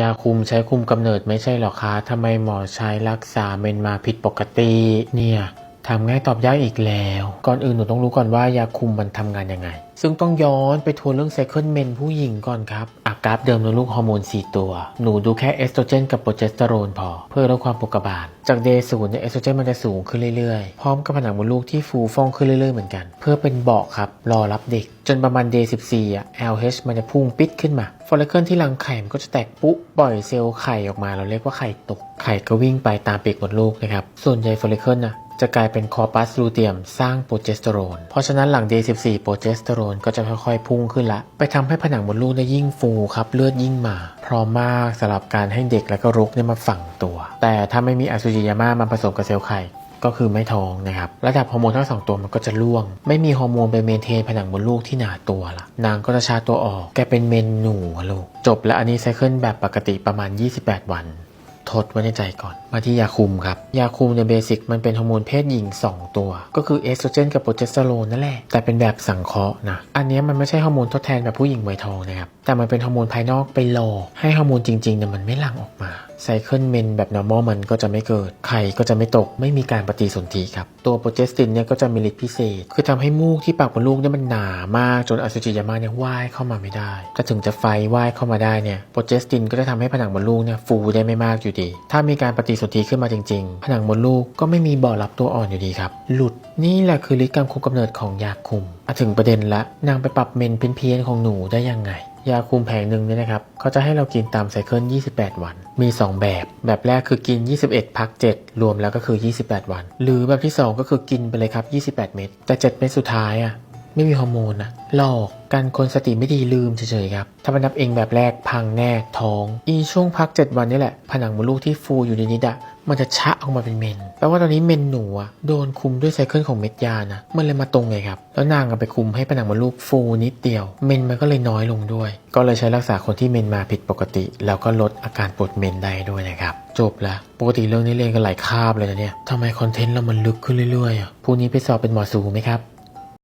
ยาคุมใช้คุมกำเนิดไม่ใช่หรอคะ ทำไมหมอใช้รักษาเมนมาผิดปกติเนี่ย ทำง่ายตอบยากอีกแล้ว ก่อนอื่นหนูต้องรู้ก่อนว่ายาคุมมันทำงานยังไง ซึ่งต้องย้อนไปทวนเรื่องไซเคิลเมนผู้หญิงก่อนครับ อากราฟเดิมในลูกฮอร์โมน 4 ตัว หนูดูแค่เอสโตรเจนกับโปรเจสเตอโรนพอ เพื่อลดความปกกระบาล จากเดย์ศูนย์เนี่ยเอสโตรเจนมันจะสูงขึ้นเรื่อยๆ พร้อมกับผนังมดลูกที่ฟูฟ่องขึ้นเรื่อยๆเหมือนกัน เพื่อเป็นเบาะครับ รอรับเด็ก จนประมาณ day 14อะ LH มันจะพุ่งปิดขึ้นมาฟอลลิเคิลที่รังไข่มันก็จะแตกปุ๊บปล่อยเซลล์ไข่ออกมาเราเรียกว่าไข่ตก ไข่ก็วิ่งไปตามปีกมดลูกนะครับ ส่วนใหญ่ฟอลิเคิลนะจะกลายเป็นคอปัสลูเทียมสร้างโปรเจสเตอโรน เพราะฉะนั้นหลัง day 14โปรเจสเตอโรนก็จะค่อยๆพุ่งขึ้นละ ไปทำให้ผนังมดลูกได้ยิ่งฟูครับเลือดยิ่งมา พร้อมมากสำหรับการให้เด็กและก็รุกเนี่ยมาฝังตัว แต่ถ้าไม่มีอะซูจิยาม่ามาผสมกับเซลล์ไข่ก็คือไม่ท้องนะครับ ระดับฮอร์โมนทั้งสองตัวมันก็จะร่วง ไม่มีฮอร์โมนไปเมนเทนผนังมดลูกที่หนาตัวละนางก็จะชาตัวออก แกเป็นเมนหนูลูก จบแล้วอันนี้ไซเคิลแบบปกติประมาณ 28 วัน ดไว้ในใจก่อน มาที่ยาคุมครับ ยาคุมในเบสิกมันเป็นฮอร์โมนเพศหญิง 2 ตัว ก็คือเอสโตรเจนกับโปรเจสเตอโรนนั่นแหละ แต่เป็นแบบสังเคราะห์นะ อันนี้มันไม่ใช่ฮอร์โมนทดแทนแบบผู้หญิงวัยทองนะครับ แต่มันเป็นฮอร์โมนภายนอกไปหลอกให้ฮอร์โมนจริงๆเนี่ยมันไม่หลั่งออกมาไซเคิลเมนแบบ normal มันก็จะไม่เกิด ไข่ก็จะไม่ตก ไม่มีการปฏิสนธิครับ ตัวโปรเจสตินเนี่ยก็จะมีฤทธิ์พิเศษ คือทำให้มูกที่ปากมดลูกเนี่ยมันหนามากจนอสุจิยามาเนี่ยว่ายเข้ามาไม่ได้ ถ้าถึงจะไฟว่ายเข้ามาได้เนี่ย โปรเจสตินก็จะทำให้ผนังมดลูกเนี่ยฟูได้ไม่มากอยู่ดี ถ้ามีการปฏิสนธิขึ้นมาจริง ๆ ผนังมดลูกก็ไม่มีบ่อรับตัวอ่อนอยู่ดีครับ หลุด นี่แหละคือฤทธิ์การคุมกำเนิดของยาคุมมาถึงประเด็นละ นางไปปรับเมนเพี้ยนๆของหนูได้ยังไง ยาคุมแผงหนึ่งเนี่ยนะครับเขาจะให้เรากินตามไซเคิล 28 วัน มี 2 แบบ แบบแรกคือกิน 21 พัก 7 รวมแล้วก็คือ 28 วัน หรือแบบที่ 2 ก็คือกินไปเลยครับ 28 เม็ดแต่ 7 เม็ดสุดท้ายอะ ไม่มีฮอร์โมนนะหลอกกันคนสติไม่ดีลืมเฉยๆครับ ถ้ามานับเองแบบแรกพังแน่ท้อง อีช่วงพัก 7 วันนี่แหละ ผนังมดลูกที่ฟูอยู่นิดๆอะมันจะชะออกมาเป็นเมน แปลว่าตอนนี้เมนหนูอะโดนคุมด้วยไซเคิลของเม็ดยานะ มันเลยมาตรงไงครับ แล้วนางก็ไปคุมให้ผนังมดลูกฟูนิดเดียว เมนมันก็เลยน้อยลงด้วย ก็เลยใช้รักษาคนที่เมนมาผิดปกติ แล้วก็ลดอาการปวดเมนได้ด้วยนะครับ จบละ ปกติเรื่องนี้เรียนกันหลายคาบเลยนะเนี่ยทำไมคอนเทนต์เรามันลึกขึ้นเรื่อยๆอะพรุ่งนี้ไปสอบเป็นหมอสูไหมครับ